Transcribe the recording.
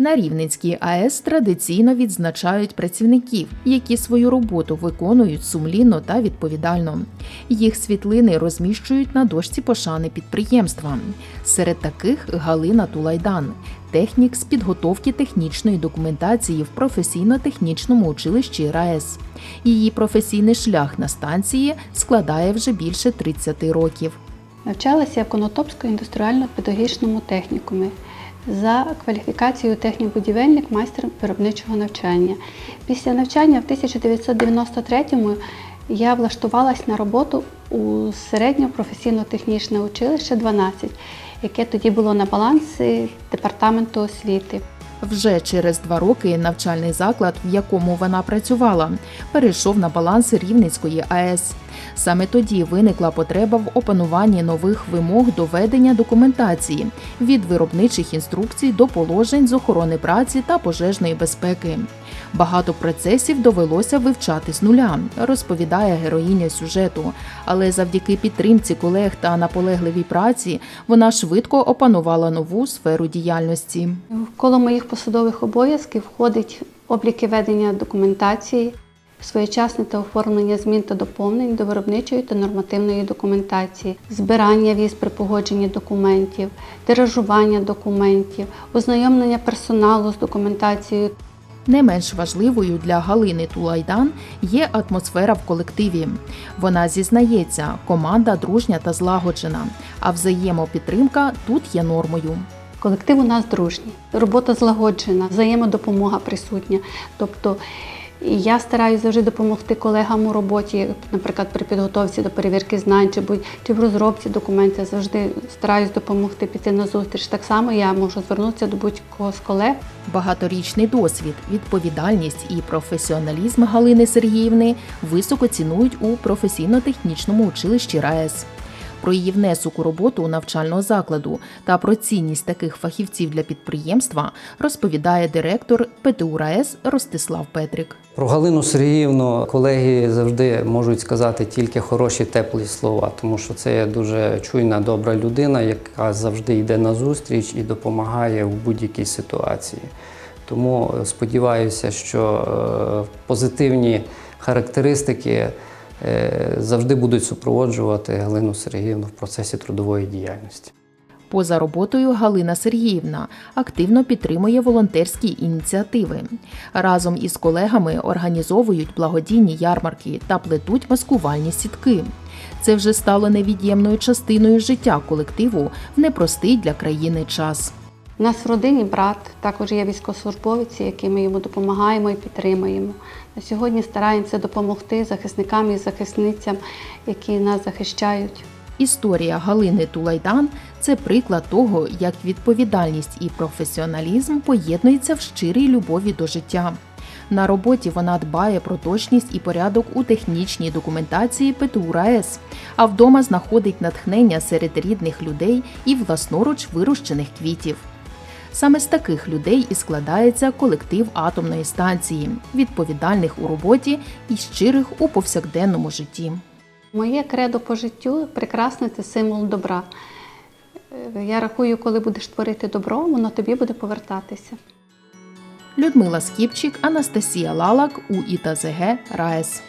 На Рівненській АЕС традиційно відзначають працівників, які свою роботу виконують сумлінно та відповідально. Їх світлини розміщують на дошці пошани підприємства. Серед таких Галина Тулайдан, технік з підготовки технічної документації в професійно-технічному училищі РаЕС. Її професійний шлях на станції складає вже більше 30 років. Навчалася в Конотопському індустріально-педагогічному технікумі за кваліфікацією технік-будівельник майстер виробничого навчання. Після навчання в 1993-му я влаштувалась на роботу у середнє професійно-технічне училище 12, яке тоді було на балансі департаменту освіти. Вже через два роки навчальний заклад, в якому вона працювала, перейшов на баланс Рівненської АЕС. Саме тоді виникла потреба в опануванні нових вимог до ведення документації від виробничих інструкцій до положень з охорони праці та пожежної безпеки. Багато процесів довелося вивчати з нуля, розповідає героїня сюжету. Але завдяки підтримці колег та наполегливій праці вона швидко опанувала нову сферу діяльності. Коло моїх посадових обов'язків входить обліки ведення документації, своєчасне та оформлення змін та доповнень до виробничої та нормативної документації, збирання віз при погодженні документів, тиражування документів, ознайомлення персоналу з документацією Не менш важливою для Галини Тулайдан є атмосфера в колективі. Вона зізнається, команда дружня та злагоджена, а взаємопідтримка тут є нормою. Колектив у нас дружній, робота злагоджена, взаємодопомога присутня. Тобто я стараюся завжди допомогти колегам у роботі, наприклад, при підготовці до перевірки знань чи, будь- чи в розробці документів. Завжди стараюсь допомогти піти на зустріч. Так само я можу звернутися до будь-кого з колег. Багаторічний досвід, відповідальність і професіоналізм Галини Сергіївни високо цінують у професійно-технічному училищі РаЕС. Про її внесок у роботу навчального закладу та про цінність таких фахівців для підприємства розповідає директор ПТУ РаЕС Ростислав Петрик. Про Галину Сергіївну колеги завжди можуть сказати тільки хороші теплі слова, тому що це дуже чуйна, добра людина, яка завжди йде на зустріч і допомагає в будь-якій ситуації. Тому е, сподіваюся, що е, позитивні характеристики завжди будуть супроводжувати Галину Сергіївну в процесі трудової діяльності. Поза роботою Галина Сергіївна активно підтримує волонтерські ініціативи. Разом із колегами організовують благодійні ярмарки та плетуть маскувальні сітки. Це вже стало невід'ємною частиною життя колективу в непростий для країни час. У нас в родині брат, також є військовослужбовці, які ми йому допомагаємо і підтримуємо. На сьогодні стараємося допомогти захисникам і захисницям, які нас захищають. Історія Галини Тулайдан це приклад того, як відповідальність і професіоналізм поєднуються в щирій любові до життя. На роботі вона дбає про точність і порядок у технічній документації ПТУ РаЕС, а вдома знаходить натхнення серед рідних людей і власноруч вирощених квітів. Саме з таких людей і складається колектив атомної станції, відповідальних у роботі і щирих у повсякденному житті. Моє кредо по життю прекрасне це символ добра. Е, Я рахую, коли будеш творити добро, воно тобі буде повертатися. Людмила Скіпчик, Анастасія Лалак у ІТЗГ РаЕС.